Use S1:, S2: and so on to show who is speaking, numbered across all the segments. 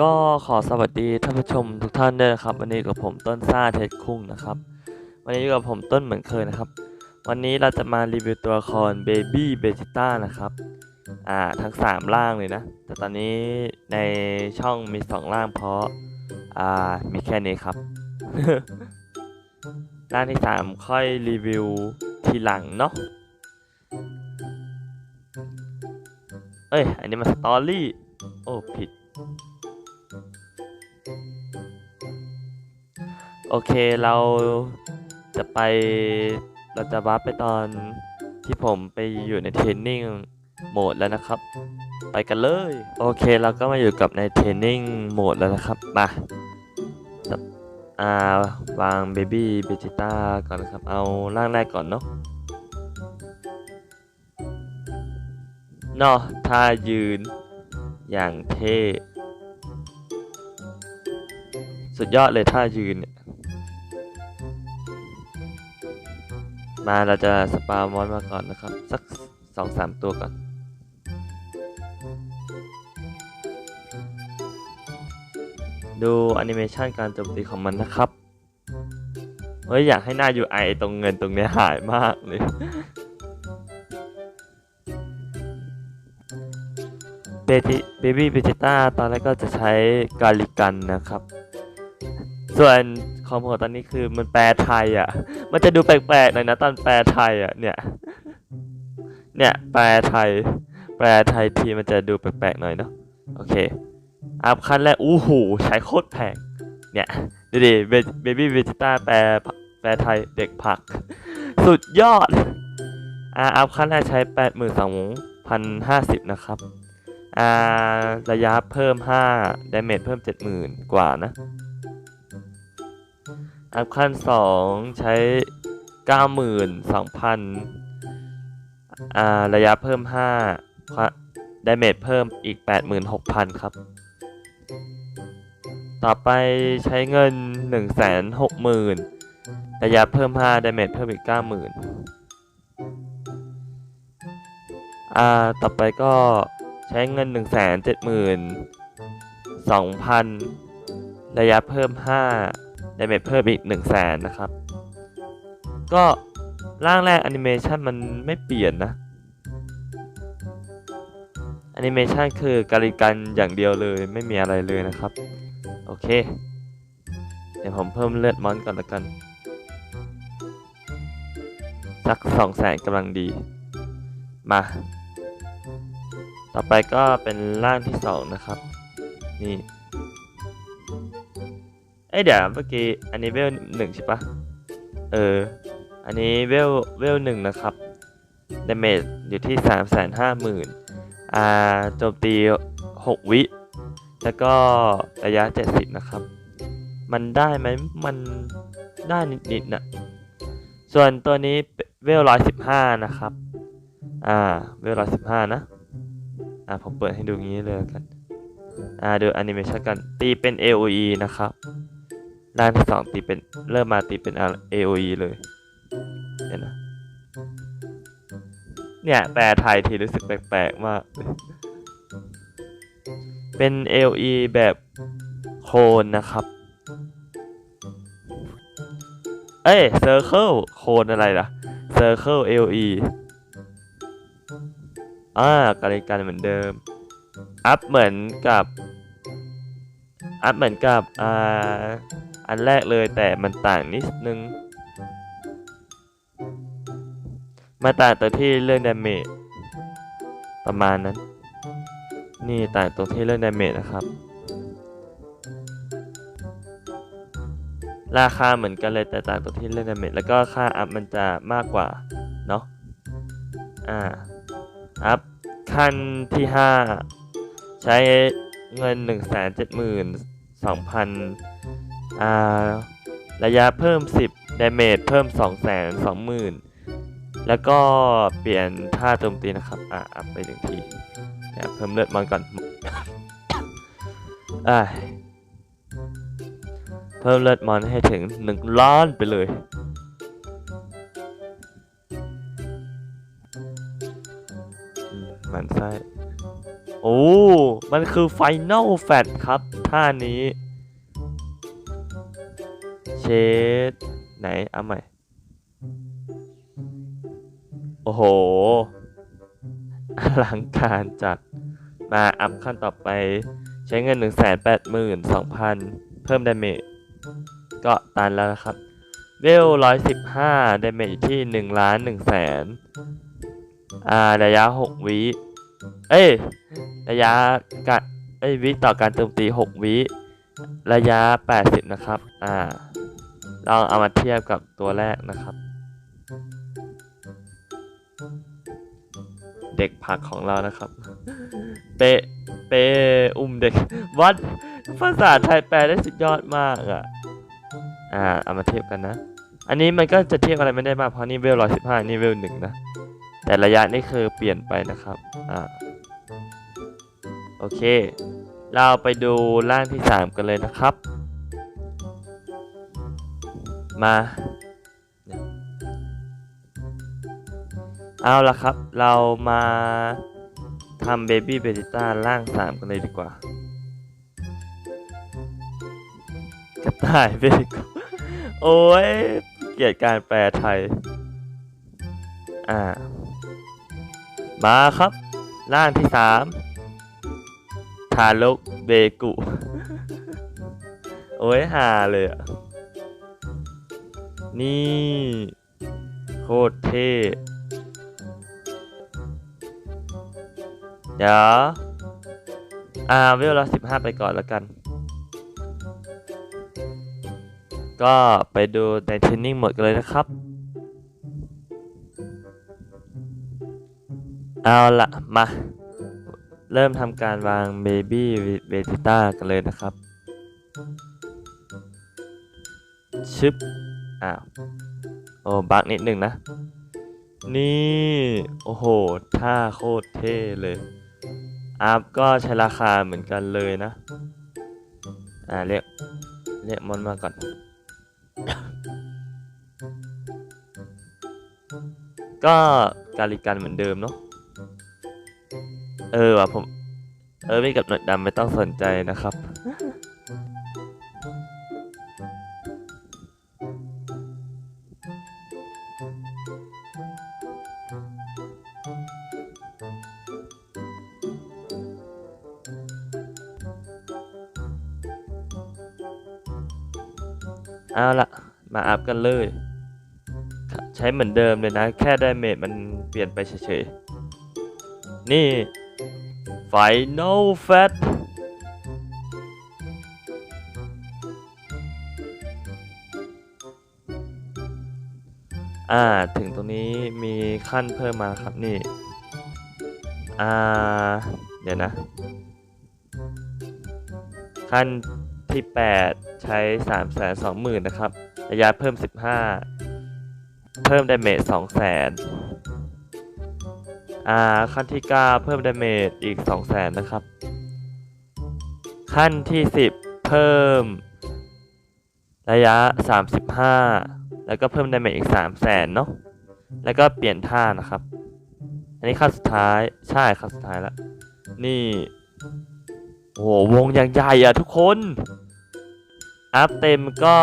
S1: ก็ขอสวัสดีท่านผู้ชมทุกท่านด้วยนะครับ วันนี้กับผมต้นซ่าเท็ดคุ้งนะครับ วันนี้อยู่กับผมต้นเหมือนเคยนะครับ วันนี้เราจะมารีวิวตัวละครเบบี้เบจิต้านะครับอ่าทั้ง 3 ร่างเลยนะ แต่ตอนนี้ในช่องมี 2 ร่างเพราะอ่ามีแค่นี้ครับ ร่างที่ 3 ค่อยรีวิวทีหลังเนาะเอ้ย อันนี้มันสตอรี่ โอ้ ผิด โอเคเราจะไปเราจะวับไปตอนที่ผมไปอยู่ในเทรนนิ่งโหมดแล้วนะครับ ไปกันเลย โอเคเราก็มาอยู่กับในเทรนนิ่งโหมดแล้วนะครับมาอ่าวางเบบี้เบจิต้าก่อนนะครับ เอาร่างแรกก่อนเนาะเนาะท่ายืนอย่างเท่ สุดยอดเลยท่ายืนเนี่ย มาเราจะสปามอนมาก่อนนะครับ สักสองสามตัวก่อน ดูแอนิเมชันการโจมตีของมันนะครับ เฮ้ย อยากให้หน้า UI ตรงเงินตรงเนี้ยหายมากเลยเบจิเบบี้เบจิต้าตอนแรกก็จะใช้กาลิกันนะครับ ส่วน คอมโพตอนนี้คือมันแปลไทยอะ มันจะดูแปลกๆหน่อยนะตอนแปลไทยอะเนี่ย เนี่ยแปลไทย แปลไทยทีมันจะดูแปลกๆหน่อยเนาะโอเคอัพขั้นแรกอู้หูใช้โคตรแพงเนี่ยดูดิเบบี้เวจิต้าแปลแปลไทยเด็กผัก สุดยอดอ่าอัพขั้นแรกใช้แปดหมื่นสองพันห้าสิบนะครับอ่าระยะเพิ่มห้าดาเมจเพิ่มเจ็ดหมื่นกว่านะ อัพขั้นสองใช้เก้าหมื่นสองพันอ่า ระยะเพิ่มห้าดาเมจเพิ่มอีกแปดหมื่นหกพันครับ ต่อไปใช้เงินหนึ่งแสนหกหมื่นระยะเพิ่มห้าดาเมจเพิ่มอีกเก้าหมื่นอ่า ต่อไปก็ใช้เงินหนึ่งแสนเจ็ดหมื่นสองพันระยะเพิ่มห้า ดาเมจเพิ่มอีก1 0 0 0 0แสนนะครับ ก็ร่างแรกแอนิเมชันมันไม่เปลี่ยนนะแอนิเมชันคือการิกันอย่างเดียวเลยไม่มีอะไรเลยนะครับ โอเค เดี๋ยวผมเพิ่มเลือดมอนก่อนละกัน สักสองแสนกำลังดี มา ต่อไปก็เป็นร่างที่สองนะครับ นี่ เอ้ยเดี๋ยวเมื่อกี้อันนี้เวลหนึ่งใช่ปะเออ อันนี้เวลเวลหนึ่งนะครับดาเมจอยู่ที่สามแสนห้าหมื่นอ่าโจมตีหกวิ แล้วก็ระยะเจ็ดสิบนะครับ มันได้ไหมมันได้นิดๆนะส่วนตัวนี้เวลร้อยสิบห้านะครับ อ่า เวลร้อยสิบห้านะ อ่า ผมเปิดให้ดูงี้เลยกัน อ่า ดูแอนิเมชันกัน ตีเป็น AOE นะครับ ร่างที่สองตีเป็นเริ่มมาตีเป็น AOE เลยเห็นนะเนี่ยแปลไทยทีรู้สึกแปลกๆมาก เป็น AOE แบบโคนนะครับ เอ้ย Circle โคนอะไรล่ะ Circle AOE อ่าการการเหมือนเดิม อัพเหมือนกับอัพเหมือนกับอ่า อันแรกเลยแต่มันต่างนิดนึง มาต่างตัวที่เรื่องดาเมจประมาณนั้น นี่ต่างตรงที่เรื่องดาเมจนะครับ ราคาเหมือนกันเลยแต่ต่างตรงที่เรื่องดาเมจแล้วก็ค่าอัพมันจะมากกว่า เนาะอ่า อัพขั้นที่ 5 ใช้เงิน 1 7 2 0 0 0อ่า ระยะเพิ่ม 10ดาเมจเพิ่ม 2 2 0 0 0 0 แล้วก็เปลี่ยนท่าโจมตีนะครับ อะอัพไปหนึ่งทีเดี๋ยเพิ่มเลือดมันก่อนอ่าเพิ่มเลือดมอนให้ถึง1ล้านไปเลย มันไส้โอ้ มันคือ Final Fat ครับ ท่านี้ ดไหนเอาใหม่ โอ้โห อลังการจัด มาอัพขั้นต่อไป ใช้เงิน 1 8 2 0 0 0 เพิ่มดาเมจก็ตันแล้วนะครับ เวล 115ดาเมจอยู่ที่ 1 ล้าน1แสนอ่าระยะ 6 วิ เอ้ย ระยะกะเอ้ยวิต่อการโจมตี 6 วิ ระยะ 80 นะครับ อ่า ลองเอามาเทียบกับตัวแรกนะครับ เด็กผักของเรานะครับ เปเปอุ้มเด็กวัดภาษาไทยแปลได้สุดยอดมากอะอ่าเอามาเทียบกันนะ อันนี้มันก็จะเทียบอะไรไม่ได้มากเพราะนี่เวลร้อยสิบห้านี่เวลหนึ่งนะ แต่ระยะนี่คือเปลี่ยนไปนะครับอ่าโอเค เราไปดูร่างที่สามกันเลยนะครับ มาเอาละครับ เรามาทำเบบี้เบจิต้าร่างสามกันเลยดีกว่ากระต่ายเบจิโกโอ้ย เกียดการแปลไทย อ่า มาครับ ร่างที่สามทารกเบกุ โอ้ยหาเลยอะ นี่ โคตรเท่เดี๋ยวอ่าเวลเราสิบห้าไปก่อนแล้วกัน ก็ไปดูในเทรนนิ่งหมดกันเลยนะครับ เอาละมา เริ่มทำการวางเบบี้เวจิต้ากันเลยนะครับ ชึบ อ้าวโอ้บักนิดหนึ่งนะ นี่ โอ้โหท่าโคตรเท่เลยอัพก็ใช้ราคาเหมือนกันเลยนะ อ่าเรียกเรียกมอนมาก่อน ก็การิกันเหมือนเดิมเนาะ เออว่ะผม เออไม่กับหนวดดำไม่ต้องสนใจนะครับ เอาละมาอัพกันเลย ใช้เหมือนเดิมเลยนะ แค่ไดเมจมันเปลี่ยนไปเฉยๆ นี่ Final Fat อ่า ถึงตรงนี้มีขั้นเพิ่มมาครับนี่ อ่า เดี๋ยวนะ ขั้น ที่ 8 ใช้ 3 2 0 0 0 0 นะครับ ระยะเพิ่ม 15 เพิ่มดาเมจ2 0 0 0 0อ่าขั้นที่ 9 เพิ่มดาเมจอีก2 0 0 0 0 นะครับ ขั้นที่ 10 เพิ่ม ระยะ 35 แล้วก็เพิ่มดาเมจอีก 3 0 0 0 0 0 เนาะแล้วก็เปลี่ยนท่านะครับ อันนี้ขั้นสุดท้ายใช่ขั้นสุดท้ายแล้ว นี่โอ้โหวงอย่างใหญ่อะทุกคน อัพเต็มก็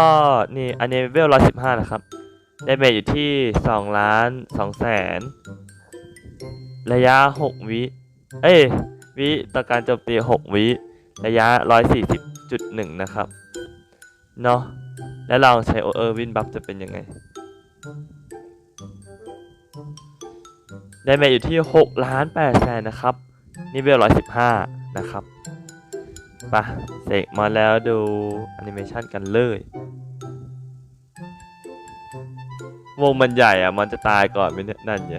S1: นี่อันนี้เวลร้อยสิบห้านะครับไดเมจอยู่ที่สองล้านสองแสนระยะหกวิ เอ้ย วิต่อการโจมตีหกวิ ระยะร้อยสี่สิบจุดหนึ่งนะครับ เนาะแล้วลองใช้โอเออร์วินบัฟจะเป็นยังไงได้เมจอยู่ที่หกล้านแปดแสนนะครับนี่เวลร้อยสิบห้านะครับ ปะเสกมาแล้วดูแอนิเมชันกันเลยวงมันใหญ่อะมันจะตายก่อนไหมเนี่ยนั่นไง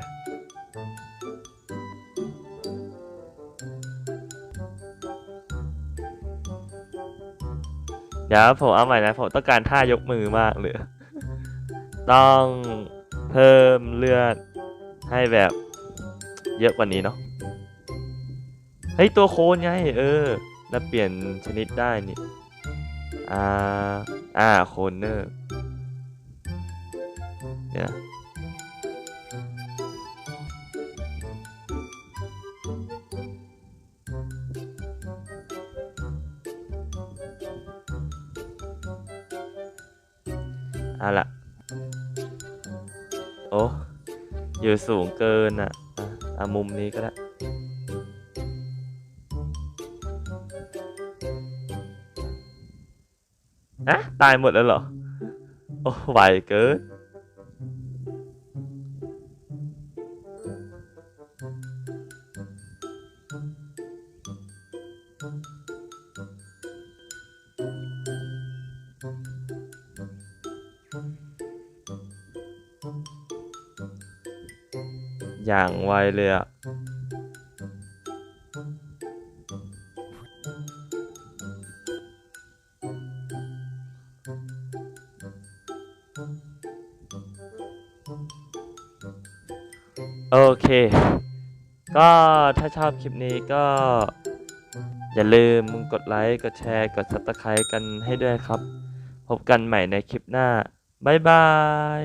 S1: เดี๋ยวผมเอาใหม่นะ ผมต้องการท่ายกมือมากเลย ต้องเพิ่มเลือดให้แบบเยอะกว่านี้เนาะ เฮ้ย ตัวโคนไง เออ แล้วเปลี่ยนชนิดได้นี่ อ่า อ่า โคเนอร์เนี่ยเอาละโอ้อยู่สูงเกินอะ อะ มุมนี้ก็ได้ อะตายหมดแล้วเหรอโอ้ไหวเกินอย่างไวเลยอะ โอเค ก็ถ้าชอบคลิปนี้ก็ อย่าลืมกดไลค์กดแชร์กด subscribe กันให้ด้วยครับ พบกันใหม่ในคลิปหน้า บ๊ายบาย